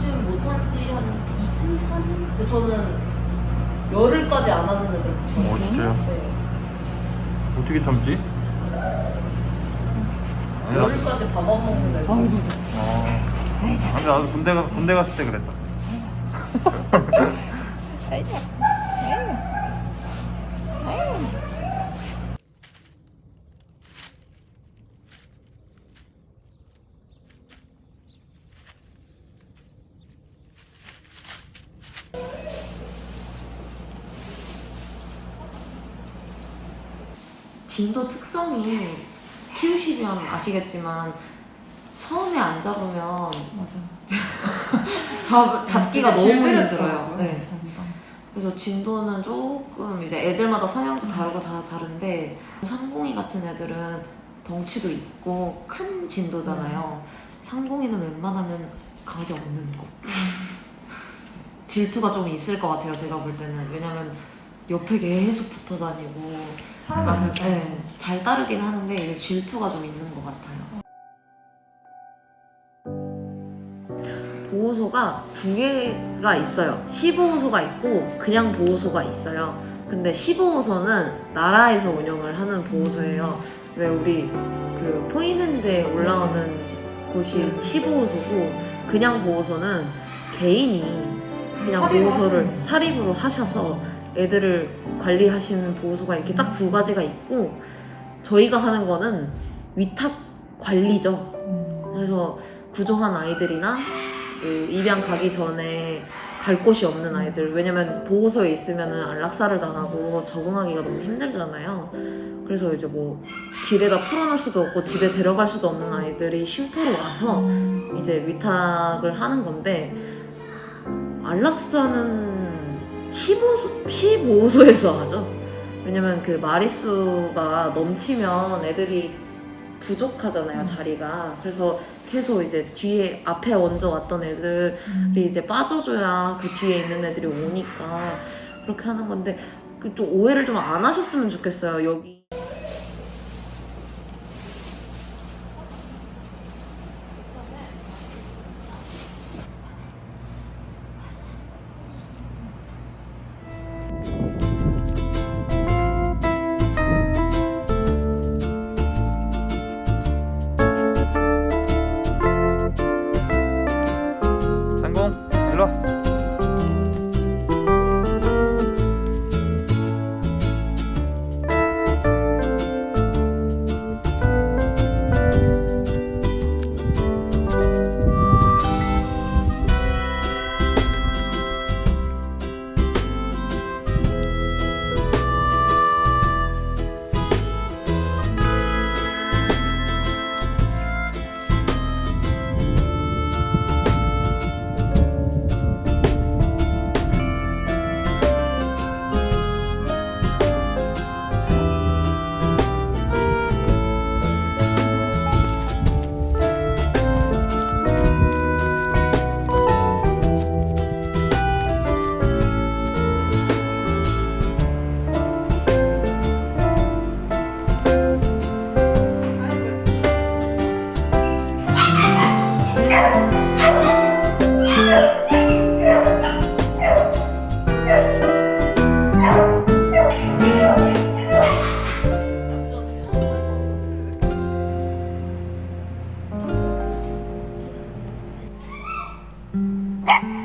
지금 못한 지한 이틀, 삼일? 근데 저는 열흘까지 안 하는 애들 어, 봤어요. 진짜요? 네. 어떻게 참지? 열흘까지 밥 안 먹는 애들. 어. 근데 나도 군대 가 군대 갔을 때 그랬다. 아이고 아이고 아이고 진도 특성이 키우시면 아시겠지만 처음에 안 잡으면 잡, 잡기가 너무 길들였어요. 힘들어요. 네. 자기가. 그래서 진도는 조금 이제 애들마다 성향도 다르고 다 다른데 상공이 같은 애들은 덩치도 있고 큰 진도잖아요. 상공이는 웬만하면 강아지 없는 거. 질투가 좀 있을 것 같아요. 제가 볼 때는 왜냐면 옆에 계속 붙어 다니고 사람을 잘 네, 잘 따르긴 하는데 이게 질투가 좀 있는 것 같아요. 보호소가 두 개가 있어요. 15호소가 있고 그냥 보호소가 있어요. 근데 15호소는 나라에서 운영을 하는 보호소예요. 왜 우리 그 포인핸드에 올라오는 곳이 15호소고 그냥 보호소는 개인이 그냥 보호소를 사립으로 하셔서 애들을 관리하시는 보호소가 이렇게 딱 두 가지가 있고 저희가 하는 거는 위탁 관리죠. 음. 그래서 구조한 아이들이나 그 입양 가기 전에 갈 곳이 없는 아이들 왜냐면 보호소에 있으면은 안락사를 당하고 적응하기가 너무 힘들잖아요. 그래서 이제 뭐 길에다 풀어놓을 수도 없고 집에 데려갈 수도 없는 아이들이 쉼터로 와서 이제 위탁을 하는 건데 안락사는 15소, 15소에서 하죠. 왜냐면 그 마리수가 넘치면 애들이 부족하잖아요, 자리가. 그래서 계속 이제 뒤에, 앞에 먼저 왔던 애들이 이제 빠져줘야 그 뒤에 있는 애들이 오니까 그렇게 하는 건데 그좀 오해를 좀 안 하셨으면 좋겠어요. 여기 ¡Ah!